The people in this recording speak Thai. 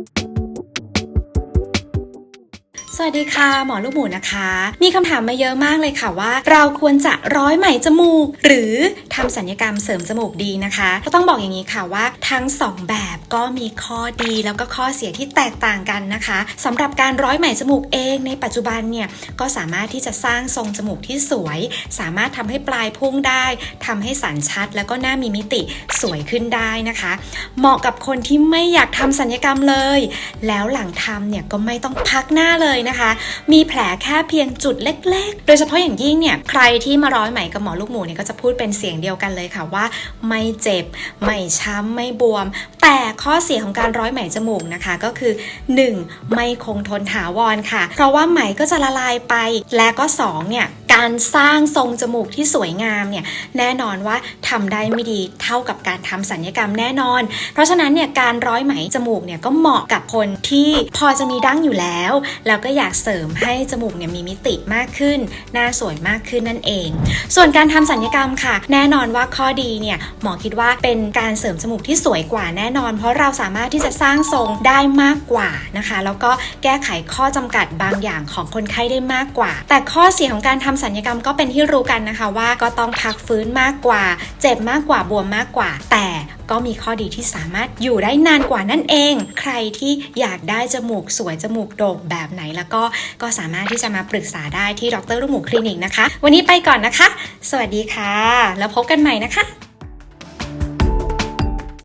you สวัสดีค่ะ หมอลูกหมูนะคะ มีคำถามมาเยอะมากเลยค่ะว่า เราควรจะร้อยไหมจมูก หรือทำสัญญกรรมเสริมจมูกดีนะคะก็ต้องบอกอย่างนี้ค่ะว่า ทั้งสองแบบก็มีข้อดีแล้วก็ข้อเสียที่แตกต่างกันนะคะสำหรับการร้อยไหมจมูกเองในปัจจุบันเนี่ยก็สามารถที่จะสร้างทรงจมูกที่สวย สามารถทำให้ปลายพุ่งได้ทำให้สันชัด แล้วก็หน้ามีมิติสวยขึ้นได้นะคะ เหมาะกับคนที่ไม่อยากทำสัญญกรรมเลย แล้วหลังทำเนี่ยก็ไม่ต้องพักหน้าเลยนะคะ มีแผลแค่เพียงจุดเล็ก ๆ โดยเฉพาะอย่างยิ่งเนี่ยใครที่มาร้อยไหมกับหมอลูกหมูเนี่ยก็จะพูดเป็นเสียงเดียวกันเลยค่ะว่า ไม่เจ็บ ไม่ช้ำไม่บวม แต่ข้อเสียของการร้อยไหมจมูกนะคะก็คือ 1. ไม่คงทนถาวรค่ะ เพราะว่าไหมก็จะละลายไปและก็2เนี่ย การสร้างทรงจมูกที่สวยงามเนี่ยแน่นอนว่าทำได้ไม่ดีเท่ากับการทำสัญญกรรมแน่นอน เพราะฉะนั้นเนี่ยการร้อยไหมจมูกเนี่ยก็เหมาะกับคนที่พอจะมีดั้งอยู่แล้ว แล้วก็อยากเสริมให้จมูกเนี่ยมีมิติมากขึ้น หน้าสวยมากขึ้นนั่นเอง ส่วนการทำสัญญกรรมค่ะ แน่นอนว่าข้อดีเนี่ยหมอคิดว่าเป็นการเสริมจมูกที่สวยกว่าแน่นอน เพราะเราสามารถที่จะสร้างทรงได้มากกว่านะคะ แล้วก็แก้ไขข้อจำกัดบางอย่างของคนไข้ได้มากกว่า แต่ข้อเสียของการทำสัญญกรรมก็เป็นที่รู้กันนะคะว่าก็ต้องพักฟื้นมากกว่า เจ็บมากกว่าบวมมากกว่า แต่ก็มีข้อดีที่สามารถอยู่ได้นานกว่านั่นเอง ใครที่อยากได้จมูกสวยจมูกโด่งแบบไหนแล้วก็ก็สามารถที่จะมาปรึกษาได้ที่ดรลูกหมูคลินิกนะคะ วันนี้ไปก่อนนะคะ สวัสดีค่ะ แล้วพบกันใหม่นะคะ